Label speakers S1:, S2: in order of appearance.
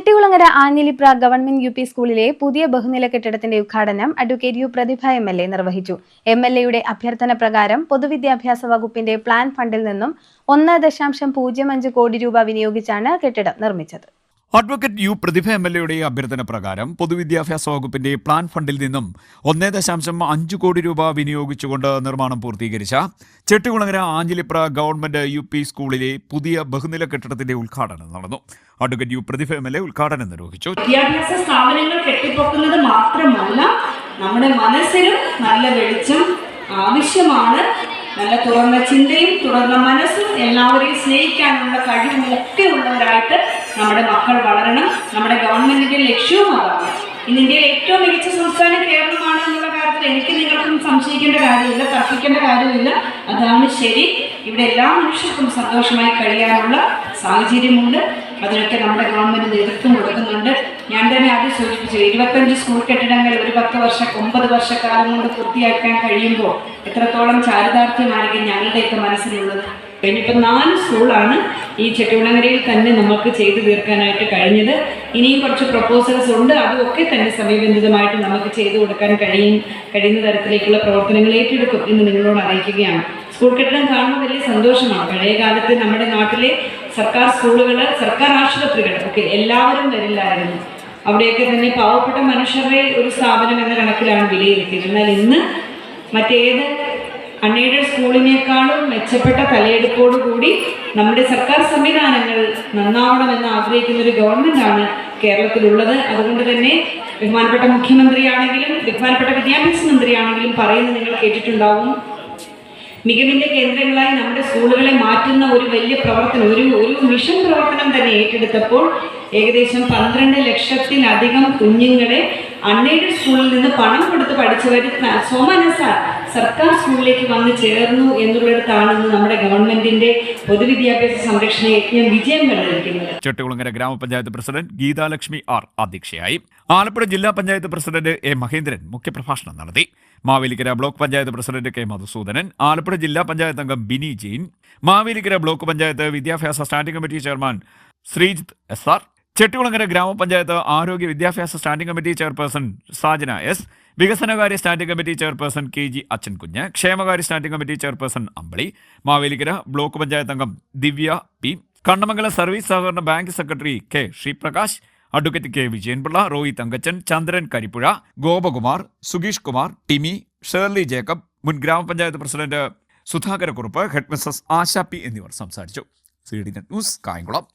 S1: Chettikulangara Anjilipra government U P സ്കൂളിലെ പുതിയ ബഹുനില കെട്ടിടത്തിന്റെ ഉദ്ഘാടനം advocate U Prathibha M L A നിർവഹിച്ചു. എം എൽ എയുടെ അഭ്യർത്ഥന പ്രകാരം പൊതുവിദ്യാഭ്യാസ വകുപ്പിന്റെ പ്ലാൻ ഫണ്ടിൽ നിന്നും ഒന്ന് ദശാംശം പൂജ്യം അഞ്ച് കോടി രൂപ വിനിയോഗിച്ചാണ് കെട്ടിടം നിർമ്മിച്ചത്.
S2: Advocate U Prathibha M L എയുടെ അഭ്യർത്ഥന പ്രകാരം പൊതുവിദ്യാഭ്യാസ വകുപ്പിന്റെ പ്ലാൻ ഫണ്ടിൽ നിന്നും ഒന്നേ ദശാംശം അഞ്ച് കോടി രൂപ വിനിയോഗിച്ചുകൊണ്ട് നിർമ്മാണം പൂർത്തീകരിച്ച Chettikulangara Anjilipra government U P സ്കൂളിലെ പുതിയ ബഹുനില കെട്ടിടത്തിന്റെ ഉദ്ഘാടനം നടന്നു. Advocate U Prathibha M L A ഉദ്ഘാടനം നിർവഹിച്ചു.
S3: വിദ്യാഭ്യാസ സ്ഥാപനങ്ങൾ കെട്ടിപ്പൊക്കുന്നത് മാത്രമല്ല നമ്മുടെ മനസ്സിലും നല്ല വെളിച്ചം ആവശ്യമാണ്. നല്ല തുറന്ന ചിന്തയും തുറന്ന മനസ്സും എല്ലാവരെയും സ്നേഹിക്കാനുള്ള കഴിവും ഒക്കെ ഉള്ളവരായിട്ട് നമ്മുടെ മക്കൾ വളരണം. നമ്മുടെ ഗവൺമെന്റിന്റെ ലക്ഷ്യവും അതാണ് ഇന്ന് ഇന്ത്യയിലെ ഏറ്റവും മികച്ച സംസ്ഥാനം കേരളമാണ് എന്നുള്ള കാര്യത്തിൽ എനിക്ക് നിങ്ങൾക്കും സംശയിക്കേണ്ട കാര്യമില്ല തർക്കിക്കേണ്ട കാര്യമില്ല. അതാണ് ശരി. ഇവിടെ എല്ലാ മനുഷ്യർക്കും സന്തോഷമായി കഴിയാനുള്ള സാഹചര്യമുണ്ട്. അതിനൊക്കെ നമ്മുടെ ഗവൺമെന്റ് നേതൃത്വം കൊടുക്കുന്നുണ്ട്. ഞാൻ തന്നെ ആദ്യം സൂചിപ്പിച്ചു ഇരുപത്തഞ്ച് സ്കൂൾ കെട്ടിടങ്ങൾ ഒരു പത്ത് വർഷം ഒമ്പത് വർഷക്കാലം കൊണ്ട് പൂർത്തിയാക്കാൻ കഴിയുമ്പോൾ എത്രത്തോളം ചാരിതാർത്ഥ്യമായിരിക്കും ഞങ്ങളുടെയൊക്കെ മനസ്സിലുള്ളത്. കഴിഞ്ഞിപ്പോൾ നാല് സ്കൂളാണ് ഈ ചെട്ടിവിളങ്ങരയിൽ തന്നെ നമുക്ക് ചെയ്തു തീർക്കാനായിട്ട് കഴിഞ്ഞത്. ഇനിയും കുറച്ച് പ്രപ്പോസൽസ് ഉണ്ട് അതുമൊക്കെ തന്നെ സമയബന്ധിതമായിട്ട് നമുക്ക് ചെയ്തു കൊടുക്കാൻ കഴിയും കഴിയുന്ന തരത്തിലേക്കുള്ള പ്രവർത്തനങ്ങൾ ഏറ്റെടുക്കും എന്ന് നിങ്ങളോട് അറിയിക്കുകയാണ്. സ്കൂൾ കെട്ടിടം കാണുമ്പോൾ വലിയ സന്തോഷമാണ്. പഴയ കാലത്ത് നമ്മുടെ നാട്ടിലെ സർക്കാർ സ്കൂളുകൾ സർക്കാർ ആശുപത്രികൾ ഒക്കെ എല്ലാവരും വരില്ലായിരുന്നു. അവിടെയൊക്കെ തന്നെ പാവപ്പെട്ട മനുഷ്യരുടെ ഒരു സ്ഥാപനം എന്ന കണക്കിലാണ് വിലയിരുത്തിയത് എന്നാൽ ഇന്ന് മറ്റേത് അൺഎയ്ഡഡ് സ്കൂളിനേക്കാളും മെച്ചപ്പെട്ട തലയെടുപ്പോടുകൂടി നമ്മുടെ സർക്കാർ സംവിധാനങ്ങൾ നന്നാവണമെന്ന് ആഗ്രഹിക്കുന്ന ഒരു ഗവൺമെന്റാണ് കേരളത്തിലുള്ളത്. അതുകൊണ്ട് തന്നെ ബഹുമാനപ്പെട്ട മുഖ്യമന്ത്രിയാണെങ്കിലും ബഹുമാനപ്പെട്ട വിദ്യാഭ്യാസ മന്ത്രിയാണെങ്കിലും പറയുന്നത് നിങ്ങൾ കേട്ടിട്ടുണ്ടാവും. മികവിന്റെ കേന്ദ്രങ്ങളായി നമ്മുടെ സ്കൂളുകളെ മാറ്റുന്ന ഒരു വലിയ പ്രവർത്തനം ഒരു ഒരു മിഷൻ പ്രവർത്തനം തന്നെ ഏറ്റെടുത്തപ്പോൾ ഏകദേശം പന്ത്രണ്ട് ലക്ഷത്തിലധികം കുഞ്ഞുങ്ങളെ അൺഎയ്ഡഡ് സ്കൂളിൽ നിന്ന് പണം കൊടുത്ത് പഠിച്ചവർ സ്വമനസ സർക്കാർ സ്കൂളിലേക്ക് വന്ന് ചേർന്നു എന്നുള്ളിടത്താണ് ഇന്ന് നമ്മുടെ ഗവൺമെന്റിന്റെ പൊതുവിദ്യാഭ്യാസ സംരക്ഷണ യജ്ഞം വിജയം കണ്ടിരിക്കുന്നത്
S2: ചെട്ടികുളങ്ങര ഗ്രാമപഞ്ചായത്ത് പ്രസിഡന്റ് ഗീതാലക്ഷ്മി ആർ അധ്യക്ഷയായി. ആലപ്പുഴ ജില്ലാ പഞ്ചായത്ത് പ്രസിഡന്റ് എ മഹേന്ദ്രൻ മുഖ്യപ്രഭാഷണം നടത്തി. Mavelikara block panchayat president K Madhusoodanan Alappuzha ജില്ലാ പഞ്ചായത്ത് അംഗം ബിനി ജെയിൻ മാവേലിക്കര ബ്ലോക്ക് പഞ്ചായത്ത് വിദ്യാഭ്യാസ standing committee chairman Sreejith S R Chettikulangara ഗ്രാമപഞ്ചായത്ത് ആരോഗ്യ വിദ്യാഭ്യാസ standing committee chairperson Sajana S വികസനകാര്യ standing committee chairperson K G Achankunju ക്ഷേമകാര്യ standing committee chairperson Ambili Mavelikara block panchayat അംഗം Divya P Kannamangalam service സഹകരണ bank secretary K Sreeprakash advocate K Vijayanpillai Roy Thankachan Chandran Karippuzha Gopakumar സുഗീഷ് Kumar TiMi Shirley Jacob മുൻ ഗ്രാമപഞ്ചായത്ത് president Sudhakarakurup head Asha P എന്നിവർ സംസാരിച്ചു. C D news Kayamkulam.